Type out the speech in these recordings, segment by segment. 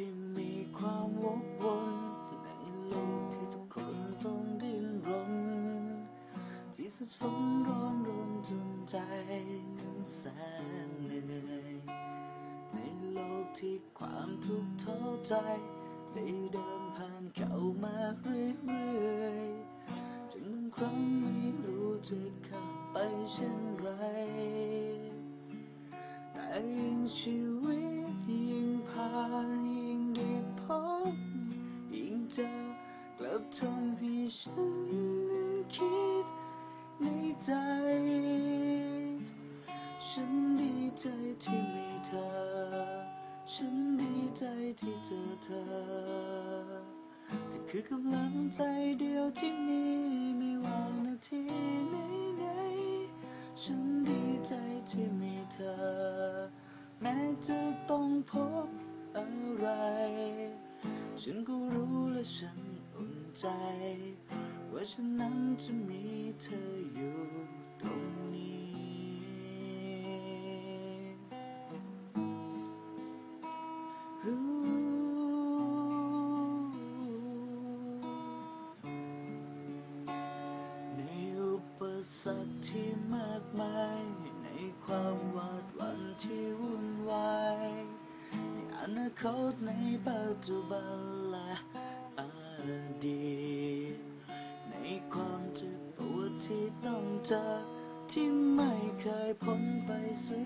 ที่มีความวกวนในโลกที่ทุกคนต้องดิ้นรน ที่สับสนร้อนรนจนใจนั้นแสนเหนื่อยในโลกที่ความทุกข์ท้อใจ ได้เดินผ่านเข้ามาเรื่อยๆจนบางครั้งไม่รู้จะข้ามไปเช่นไรแต่ยิ่งชีว ใจที่เจอเธอเธอคือกำลังใจเดียวที่มีไม่ว่านาทีไหนไหนฉันดีใจที่มีเธอ แม้จะต้องพบอะไร ฉันก็รู้และฉันอุ่นใจ ว่าฉันนั้นจะมีเธออยู่ตรงนี้ สัตว์ที่มากมาย ในความหวาดหวั่นที่วุ่นวายในอนาคตในปัจจุบันและอดีตในความเจ็บปวดที่ต้องเจอที่ไม่เคยพ้นไปสัก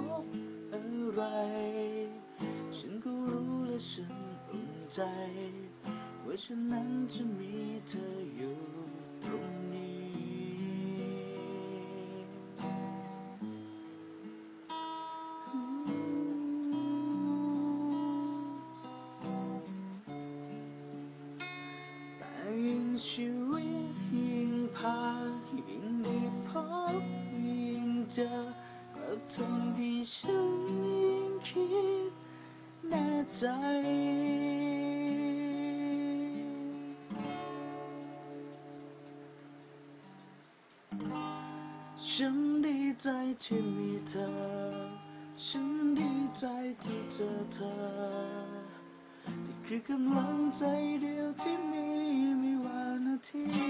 บ ฉันก็รู้และฉันอุ่นใจ ว่าฉันนั้นจะมีเธออยู่ตรงนี้ แต่ยิ่งชีวิตยิ่งผ่านยิ่งได้พบยิ่งเจอกลับทำให้ฉัน ใจฉันดีใจที่มีเธอ ฉันดีใจที่เจอเธอที่คือกำลังใจเดียวที่มีไม่ว่านาที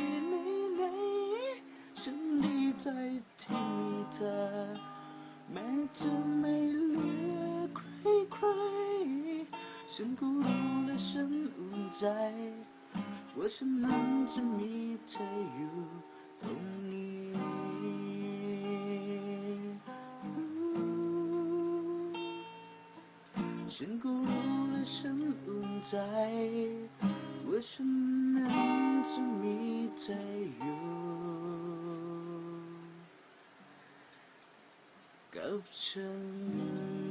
ฉันก็รู้และฉันอุ่นใจ ว่าฉันนั้นจะมีเธออยู่ตรงนี้ฉันก็รู้และฉันอุ่นใจ ว่าฉันนั้นจะมีเธออยู่กับฉัน